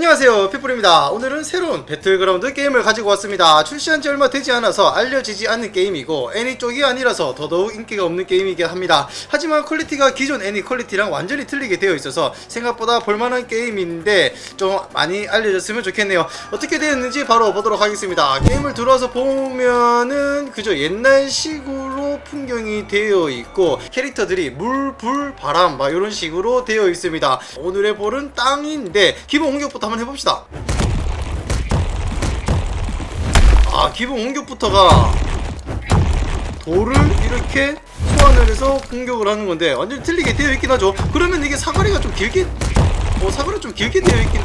안녕하세요 피플입니다. 오늘은 새로운 배틀그라운드 게임을 가지고 왔습니다. 출시한 지 얼마 되지 않아서 알려지지 않는 게임이고 애니 쪽이 아니라서 더더욱 인기가 없는 게임이긴 합니다. 하지만 퀄리티가 기존 애니 퀄리티랑 완전히 틀리게 되어 있어서 생각보다 볼만한 게임인데 좀 많이 알려졌으면 좋겠네요. 어떻게 되었는지 바로 보도록 하겠습니다. 게임을 들어와서 보면은 그저 옛날식으로 풍경이 되어 있고 캐릭터들이 물, 불, 바람 막 이런 식으로 되어 있습니다. 오늘의 볼은 땅인데 기본 공격부터 한번 해봅시다. 아 기본 공격부터가 돌을 이렇게 소환을 해서 공격을 하는 건데 완전히 틀리게 되어 있긴 하죠. 그러면 이게 사거리가 좀 길게 어 사거리가 좀 길게 되어 있긴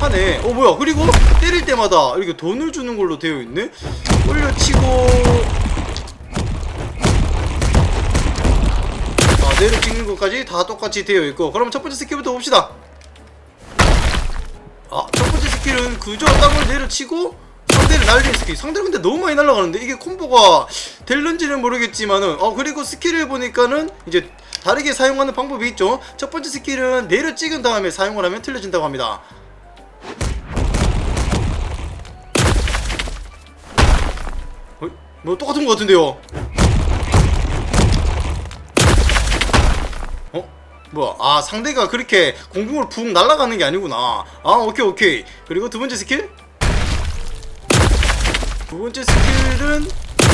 하네. 어 뭐야. 그리고 때릴 때마다 이렇게 돈을 주는 걸로 되어 있네? 올려치고 아 내려 찍는 것까지 다 똑같이 되어 있고 그럼 첫 번째 스킬부터 봅시다 아, 첫 번째 스킬은 그저 땅을 내려치고 상대를 날리는 스킬. 상대를 근데 너무 많이 날아가는데 이게 콤보가 될런지는 모르겠지만은 어 그리고 스킬을 보니까는 이제 다르게 사용하는 방법이 있죠. 첫 번째 스킬은 내려 찍은 다음에 사용을 하면 틀려진다고 합니다. 어? 뭐 똑같은 것 같은데요? 뭐야? 아 상대가 그렇게 공중으로 푹 날아가는 게 아니구나. 아 오케이 오케이. 그리고 두 번째 스킬? 두 번째 스킬은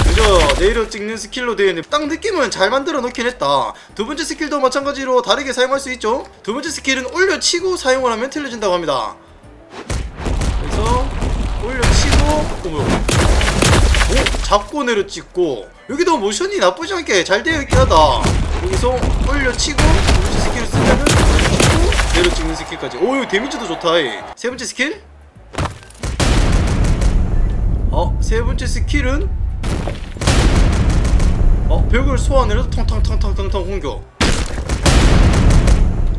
그저 내려 찍는 스킬로 되어 있는데 딱 느낌은 잘 만들어 놓긴 했다. 두 번째 스킬도 마찬가지로 다르게 사용할 수 있죠. 두 번째 스킬은 올려치고 사용을 하면 틀려진다고 합니다. 그래서 올려치고 어 뭐야? 오 잡고 내려 찍고 여기도 모션이 나쁘지 않게 잘 되어 있긴 하다. 여기서 올려치고 두 번째 스킬을 쓰면은 올려치고 내려 찍는 스킬까지. 오 이거 데미지도 좋다. 이. 세 번째 스킬? 어, 세 번째 스킬은 어, 벽을 소환을 해서 텅텅텅텅텅텅 공격.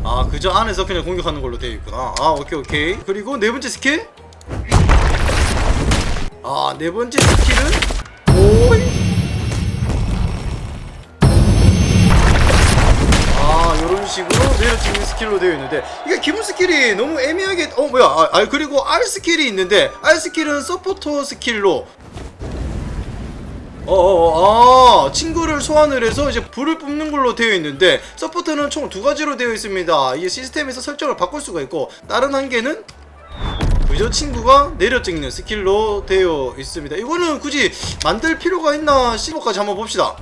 아, 그저 안에서 그냥 공격하는 걸로 되어 있구나. 아, 오케이, 오케이. 그리고 네 번째 스킬? 아, 네 번째 스킬은 오이. 아, 요런 식으로 내려치는 스킬로 되어 있는데 이게 기본 스킬이 너무 애매하게 어 뭐야? 아, 아, 그리고 R 스킬이 있는데 R 스킬은 서포터 스킬로. 어어어 아 친구를 소환을 해서 이제 불을 뿜는 걸로 되어 있는데 서포터는 총 두 가지로 되어 있습니다. 이게 시스템에서 설정을 바꿀 수가 있고 다른 한 개는 그저 친구가 내려 찍는 스킬로 되어 있습니다. 이거는 굳이 만들 필요가 있나 싶어까지 한번 봅시다.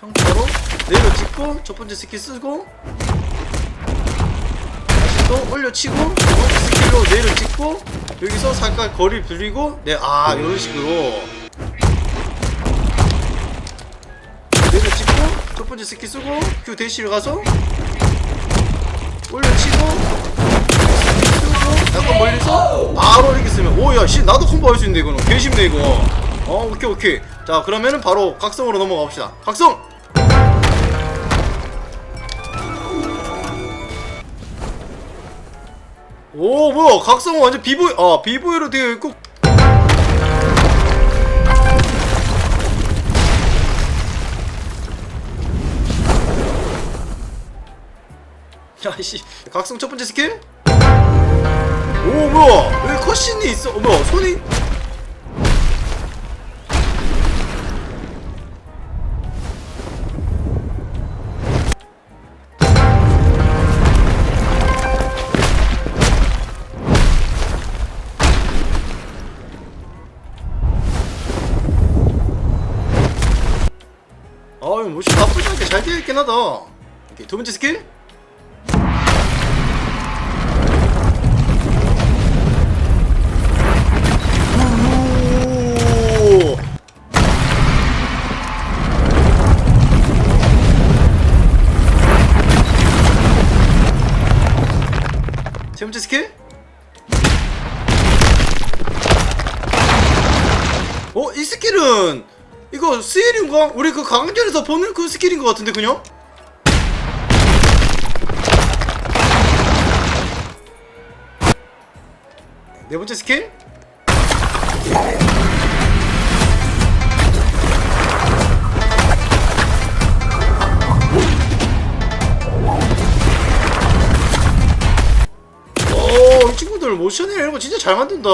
평타로 내려 찍고 첫 번째 스킬 쓰고 다시 또 올려치고 두 번째 스킬로 내려 찍고 여기서 잠깐 거리 불리고 네아 이런 식으로. 내려 찍고 첫 번째 스킬 쓰고 Q 대시를 가서 올려치고 약간 멀리서 바로 이렇게 쓰면 오야 씨 나도 콤보 할 수 있는데 이거는. 개쉽네 이거. 어 오케이 오케이. 자 그러면은 바로 각성으로 넘어가 봅시다. 각성 오 뭐야 각성은 완전 비보이 아 비보이로 되어 있고. 야씨 각성 첫 번째 스킬? 오 뭐야 여기 컷신이 있어? 어, 뭐야 손이 있긴 하다 오케이 두 번째 스킬 오. 세 번째 스킬? 어? 이 스킬은 이거 스일인가? 우리 그 강전에서 보는 그 스킬인 것 같은데 그냥? 네 번째 스킬? 오, 이 친구들 모션에 이런 거 진짜 잘 만든다.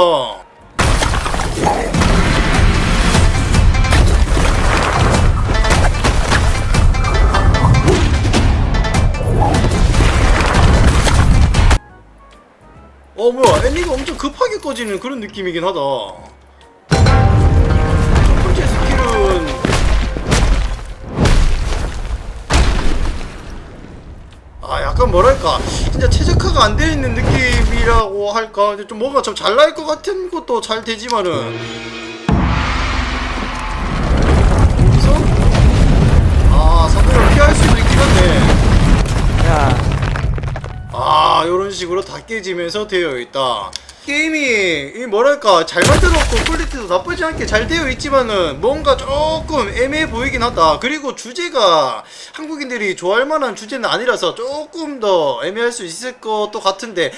어 뭐야 애니가 엄청 급하게 꺼지는 그런 느낌이긴 하다. 첫 번째 스킬은 아 약간 뭐랄까. 진짜 최적화가 안 되어 있는 느낌이라고 할까. 좀 뭔가 좀잘 나올 것 같은 것도 잘 되지만은. 여기서? 아 상대를 피할 수도 있긴 한데. 야 아 이런 식으로 다 깨지면서 되어 있다. 게임이 이 뭐랄까 잘 만들었고 퀄리티도 나쁘지 않게 잘 되어 있지만은 뭔가 조금 애매해 보이긴 하다. 그리고 주제가 한국인들이 좋아할 만한 주제는 아니라서 조금 더 애매할 수 있을 것도 같은데